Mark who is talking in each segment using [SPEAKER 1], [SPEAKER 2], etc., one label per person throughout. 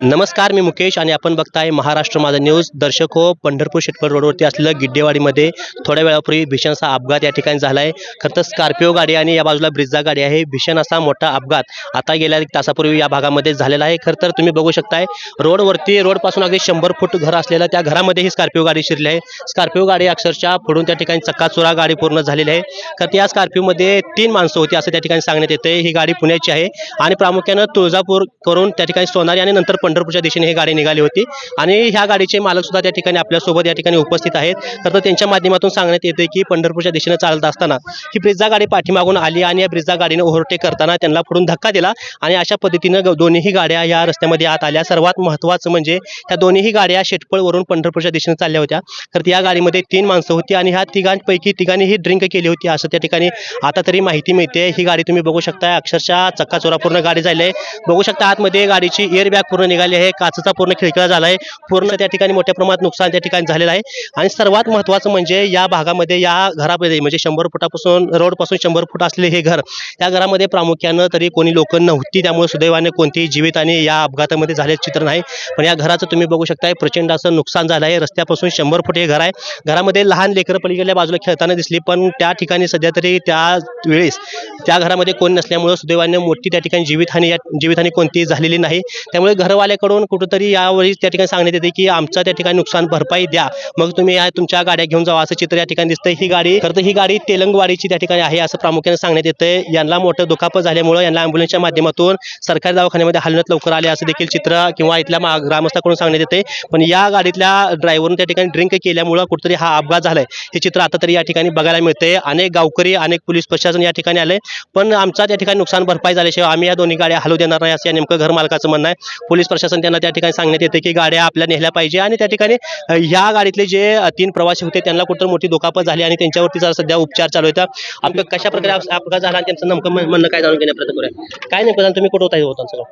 [SPEAKER 1] नमस्कार मी मुकेश आणि आपण बघताय महाराष्ट्र माझा न्यूज. दर्शक हो पंढरपूर शेटपळ रोडवरती असलेलं गिड्डेवाडीमध्ये थोड्या वेळापूर्वी भीषणचा अपघात या ठिकाणी झाला आहे खरं तर स्कॉर्पिओ गाडी आणि या बाजूला ब्रिझा गाडी आहे. भीषण असा मोठा अपघात आता गेल्या एक तासापूर्वी या भागामध्ये झालेला आहे. खरं तर तुम्ही बघू शकताय रोडवरती रोडपासून अगदी शंभर फूट घर असलेलं त्या घरामध्ये ही स्कॉर्पिओ गाडी शिरली आहे. स्कॉर्पिओ गाडी अक्षरशः फोडून त्या ठिकाणी चक्काचुरा गाडी पूर्ण झालेली आहे. खरं या स्कॉर्पिओमध्ये तीन माणसं होती असं त्या ठिकाणी सांगण्यात येते ही गाडी पुण्याची आहे आणि प्रामुख्यानं तुळजापूर करून त्या ठिकाणी सोनारी आणि नंतर पंढरपूरच्या दिशेने ही गाडी निघाली होती. आणि ह्या गाडीचे मालक सुद्धा त्या ठिकाणी आपल्यासोबत या ठिकाणी उपस्थित आहेत. तर त्यांच्या माध्यमातून सांगण्यात येते की पंढरपूरच्या दिशेने चालत असताना ही ब्रिझा गाडी पाठीमागून आली आणि या ब्रिझा गाडीने ओव्हरटेक करताना त्यांना पुढून धक्का दिला आणि अशा पद्धतीनं दोन्हीही गाड्या या रस्त्यामध्ये आत आल्या. सर्वात महत्त्वाचं म्हणजे ह्या दोन्हीही गाड्या शेटपळवरून पंढरपूरच्या दिशेने चालल्या होत्या. तर या गाडीमध्ये तीन माणसं होती आणि ह्या तिघांपैकी तिघांनीही ड्रिंक केली होती असं त्या ठिकाणी आता तरी माहिती मिळते. ही गाडी तुम्ही बघू शकता अक्षरशः चक्काचोरा पूर्ण गाडी झाली आहे. बघू शकता आतमध्ये गाडीची एअर बॅग पूर्ण निघाली आहे. काचचा पूर्ण खिडकिळा झाला आहे पूर्ण त्या ठिकाणी मोठ्या प्रमाणात नुकसान त्या ठिकाणी झालेलं आहे. आणि सर्वात महत्त्वाचं म्हणजे या भागामध्ये या घरामध्ये म्हणजे शंभर फुटापासून रोडपासून शंभर फूट असलेले हे घर त्या घरामध्ये प्रामुख्यानं तरी कोणी लोक नव्हती. त्यामुळे सुदैवाने कोणतीही जीवितहानी या अपघातामध्ये झाल्याचं चित्र नाही. पण या घराचं तुम्ही बघू शकताय प्रचंड असं नुकसान झालं आहे. रस्त्यापासून शंभर फूट हे घर आहे. घरामध्ये लहान लेकरं पलीकडल्या बाजूला खेळताना दिसली पण त्या ठिकाणी सध्या तरी त्या वेळेस त्या घरामध्ये कोण नसल्यामुळं सुदैवाने मोठी त्या ठिकाणी जीवितहानी या जीवितहानी कोणतीही झालेली नाही. त्यामुळे घरवाल्याकडून कुठंतरी यावेळी त्या ठिकाणी सांगण्यात येते की आमचा त्या ठिकाणी नुकसान भरपाई द्या. मग तुम्ही या तुमच्या गाड्या घेऊन जावा असं चित्र या ठिकाणी दिसतंय. ही गाडी खरं तर ही गाडी तेलंगवाडीची त्या ठिकाणी आहे असं प्रामुख्याने सांगण्यात येतंय. यांना मोठं दुखापत झाल्यामुळं यांना अँब्युलन्सच्या माध्यमातून सरकारी दवाखान्यामध्ये हलण्यात लवकर आले असं देखील चित्र किंवा इथल्या मा- ग्रामस्थाकडून सांगण्यात येते पण या गाडीतल्या ड्रायव्हरनं त्या ठिकाणी ड्रिंक केल्यामुळं कुठंतरी हा अपघात झालाय. हे चित्र आता तरी या ठिकाणी बघायला मिळते अनेक गावकरी अनेक पोलीस प्रशासन या ठिकाणी आले पण आमचा त्या ठिकाणी नुकसान भरपाई झाल्याशिवाय आम्ही या दोन्ही गाड्या हलवू देणार नाही असं या नेमकं घर मालकाचं म्हणणं आहे. पोलीस प्रशासन त्यांना त्या ठिकाणी सांगण्यात येते की गाड्या आपल्या नेल्या पाहिजे आणि त्या ठिकाणी ह्या गाडीतले जे तीन प्रवासी होते त्यांना कुठं मोठी दुखापत झाली आणि त्यांच्यावरती जरा सध्या उपचार चालू आहेत. आमचं कशा प्रकारे अपघात झाला आणि त्यांचं नेमकं म्हणणं काय जाणून घेण्याचा प्रयत्न करूया? काय नेमकं झालं? तुम्ही कुठं होता होता सगळं?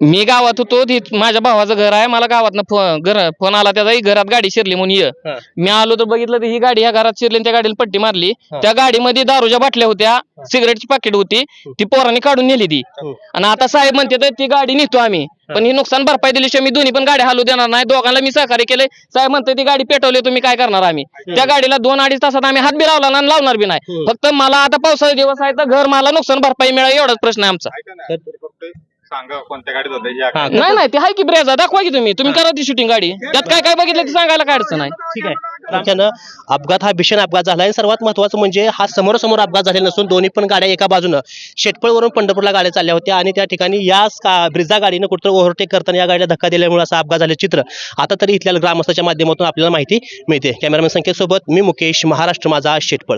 [SPEAKER 2] मी गावात होतो माझ्या भावाचं घर आहे मला गावात फोन घर फोन आला त्याचा "ही घरात गाडी शिरली म्हणून ये.
[SPEAKER 1] हा.
[SPEAKER 2] मी आलो तर बघितलं तर ही गाडी ह्या घरात शिरली त्या गाडीला पट्टी मारली.
[SPEAKER 1] हा.
[SPEAKER 2] त्या गाडीमध्ये दारूच्या बाटल्या होत्या सिगरेटची पाकिट होती ती पोरांनी काढून नेली ती.
[SPEAKER 1] हम्म.
[SPEAKER 2] आणि आता साहेब म्हणते तर ती गाडी नेतो आम्ही. पण ही नुकसान भरपाई दिल्याशिवाय मी दोन्ही पण गाड्या हलू देणार नाही. दोघांना मी सहकार्य केले साहेब म्हणते ती गाडी पेटवली तुम्ही काय करणार आम्ही? त्या गाडीला दोन अडीच तासात आम्ही हात बी लावला आणि लावणार बी नाही.
[SPEAKER 1] हम्म.
[SPEAKER 2] फक्त मला आता पावसाळे दिवस आहे तर घर मला नुकसान भरपाई मिळावी एवढाच प्रश्न आहे आमचा.
[SPEAKER 3] सांगा कोणत्या गाडीत होते जी
[SPEAKER 1] हा,
[SPEAKER 3] आग-
[SPEAKER 2] नाही नाही ते आहे की ब्रेजा दाखवा की तुम्ही. तुम्ही करा ती शूटिंग गाडी. त्यात काय काय बघितलं ते सांगायला काय अडचण आहे
[SPEAKER 1] ठीक आहे. प्रामुख्यानं अपघात हा भीषण अपघात झाला आहे. सर्वात महत्त्वाचं म्हणजे हा समोरासमोर अपघात झालेला नसून दोन्ही पण गाड्या एका बाजूनं शेटपळवरून पंढरपूरला गाड्या चालल्या होत्या आणि त्या ठिकाणी या ब्रिझा गाडीनं कुठं ओव्हरटेक करताना या गाडीला धक्का दिल्यामुळे असा अपघात झाले चित्र. आता तरी इथल्या ग्रामस्थाच्या माध्यमातून आपल्याला माहिती मिळते. कॅमेरामॅन संकेत सोबत मी मुकेश महाराष्ट्र माझा शेटपळ.